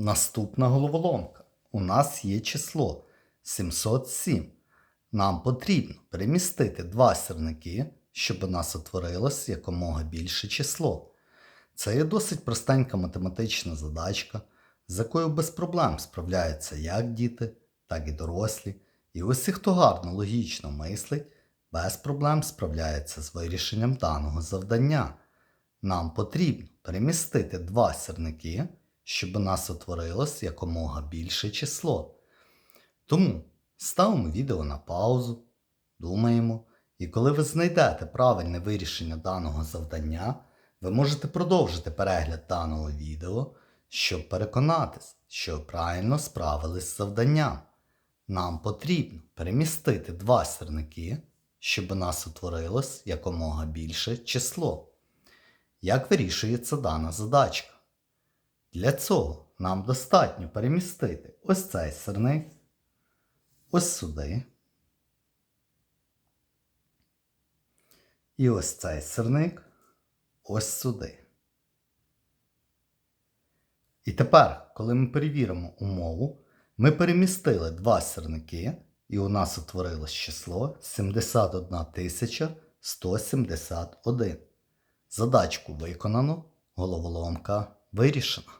Наступна головоломка. У нас є число 707. Нам потрібно перемістити два сірники, щоб у нас утворилось якомога більше число. Це є досить простенька математична задачка, з якою без проблем справляються як діти, так і дорослі. І усі, хто гарно логічно мислить, без проблем справляється з вирішенням даного завдання. Нам потрібно перемістити два сірники, щоб у нас утворилось якомога більше число. Тому ставимо відео на паузу, думаємо, і коли ви знайдете правильне вирішення даного завдання, ви можете продовжити перегляд даного відео, щоб переконатись, що правильно справились з завданням. Нам потрібно перемістити два сірники, щоб у нас утворилось якомога більше число. Як вирішується дана задачка? Для цього нам достатньо перемістити ось цей сирник, ось сюди. І ось цей сирник ось сюди. І тепер, коли ми перевіримо умову, ми перемістили два сірники, і у нас утворилось число 71 171. Задачку виконано, головоломка вирішена.